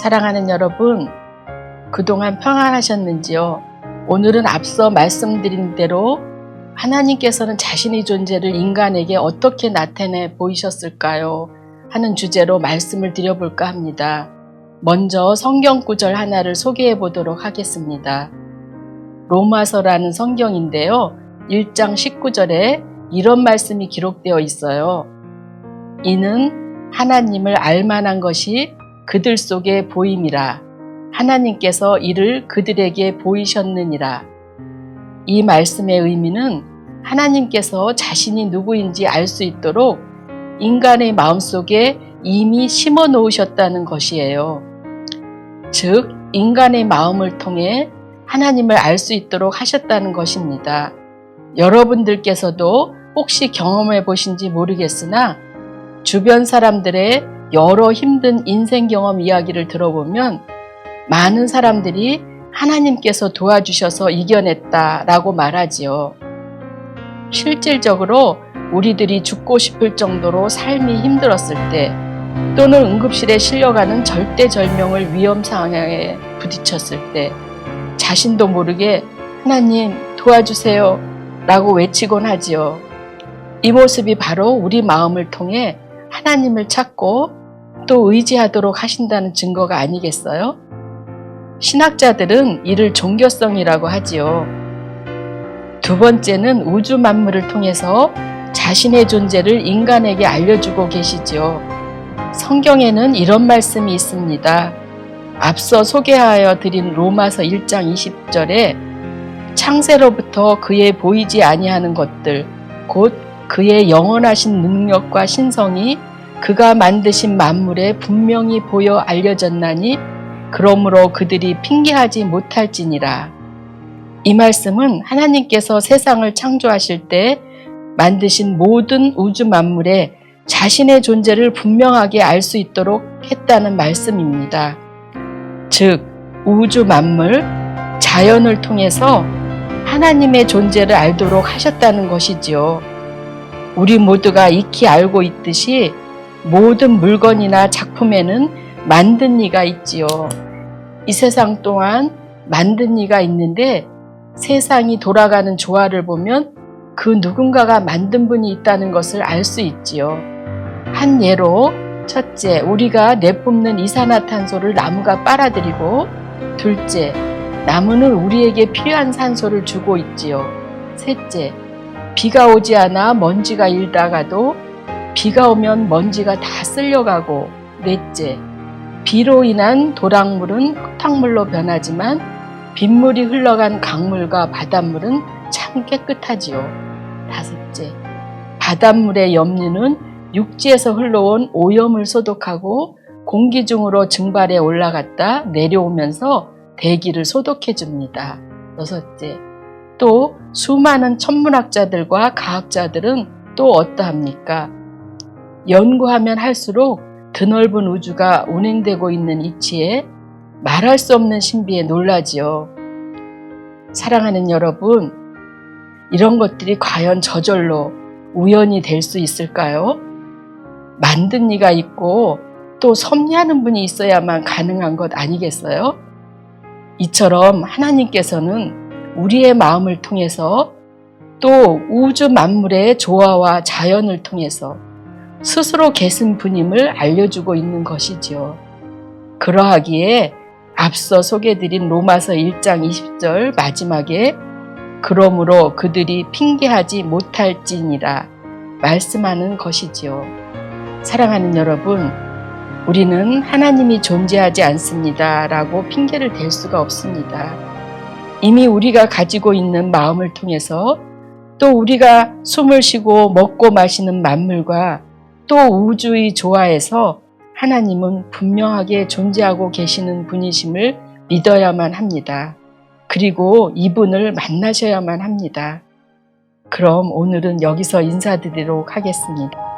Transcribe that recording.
사랑하는 여러분, 그동안 평안하셨는지요? 오늘은 앞서 말씀드린 대로 하나님께서는 자신의 존재를 인간에게 어떻게 나타내 보이셨을까요? 하는 주제로 말씀을 드려볼까 합니다. 먼저 성경 구절 하나를 소개해 보도록 하겠습니다. 로마서라는 성경인데요. 1장 19절에 이런 말씀이 기록되어 있어요. 이는 하나님을 알만한 것이 그들 속에 보임이라. 하나님께서 이를 그들에게 보이셨느니라. 이 말씀의 의미는 하나님께서 자신이 누구인지 알 수 있도록 인간의 마음속에 이미 심어 놓으셨다는 것이에요. 즉, 인간의 마음을 통해 하나님을 알 수 있도록 하셨다는 것입니다. 여러분들께서도 혹시 경험해 보신지 모르겠으나 주변 사람들의 여러 힘든 인생 경험 이야기를 들어보면 많은 사람들이 하나님께서 도와주셔서 이겨냈다라고 말하지요. 실질적으로 우리들이 죽고 싶을 정도로 삶이 힘들었을 때 또는 응급실에 실려가는 절대절명을 위험 상황에 부딪혔을 때 자신도 모르게 하나님 도와주세요 라고 외치곤 하지요. 이 모습이 바로 우리 마음을 통해 하나님을 찾고 또 의지하도록 하신다는 증거가 아니겠어요? 신학자들은 이를 종교성이라고 하지요. 두 번째는 우주 만물을 통해서 자신의 존재를 인간에게 알려주고 계시지요. 성경에는 이런 말씀이 있습니다. 앞서 소개하여 드린 로마서 1장 20절에 창세로부터 그의 보이지 아니하는 것들, 곧 그의 영원하신 능력과 신성이 그가 만드신 만물에 분명히 보여 알려졌나니 그러므로 그들이 핑계하지 못할지니라. 이 말씀은 하나님께서 세상을 창조하실 때 만드신 모든 우주 만물에 자신의 존재를 분명하게 알 수 있도록 했다는 말씀입니다. 즉, 우주 만물, 자연을 통해서 하나님의 존재를 알도록 하셨다는 것이지요. 우리 모두가 익히 알고 있듯이 모든 물건이나 작품에는 만든 이가 있지요. 이 세상 동안 만든 이가 있는데 세상이 돌아가는 조화를 보면 그 누군가가 만든 분이 있다는 것을 알 수 있지요. 한 예로 첫째, 우리가 내뿜는 이산화탄소를 나무가 빨아들이고 둘째, 나무는 우리에게 필요한 산소를 주고 있지요. 셋째, 비가 오지 않아 먼지가 일다가도 비가 오면 먼지가 다 쓸려가고 넷째, 비로 인한 도랑물은 흙탕물로 변하지만 빗물이 흘러간 강물과 바닷물은 참 깨끗하지요. 다섯째, 바닷물의 염류는 육지에서 흘러온 오염을 소독하고 공기 중으로 증발해 올라갔다 내려오면서 대기를 소독해 줍니다. 여섯째, 또 수많은 천문학자들과 과학자들은 또 어떠합니까? 연구하면 할수록 드넓은 우주가 운행되고 있는 이치에 말할 수 없는 신비에 놀라지요. 사랑하는 여러분, 이런 것들이 과연 저절로 우연이 될 수 있을까요? 만든 이가 있고 또 섭리하는 분이 있어야만 가능한 것 아니겠어요? 이처럼 하나님께서는 우리의 마음을 통해서 또 우주 만물의 조화와 자연을 통해서 스스로 계신 분임을 알려주고 있는 것이지요. 그러하기에 앞서 소개드린 로마서 1장 20절 마지막에 그러므로 그들이 핑계하지 못할지니라 말씀하는 것이지요. 사랑하는 여러분, 우리는 하나님이 존재하지 않습니다. 라고 핑계를 댈 수가 없습니다. 이미 우리가 가지고 있는 마음을 통해서 또 우리가 숨을 쉬고 먹고 마시는 만물과 또 우주의 조화에서 하나님은 분명하게 존재하고 계시는 분이심을 믿어야만 합니다. 그리고 이분을 만나셔야만 합니다. 그럼 오늘은 여기서 인사드리도록 하겠습니다.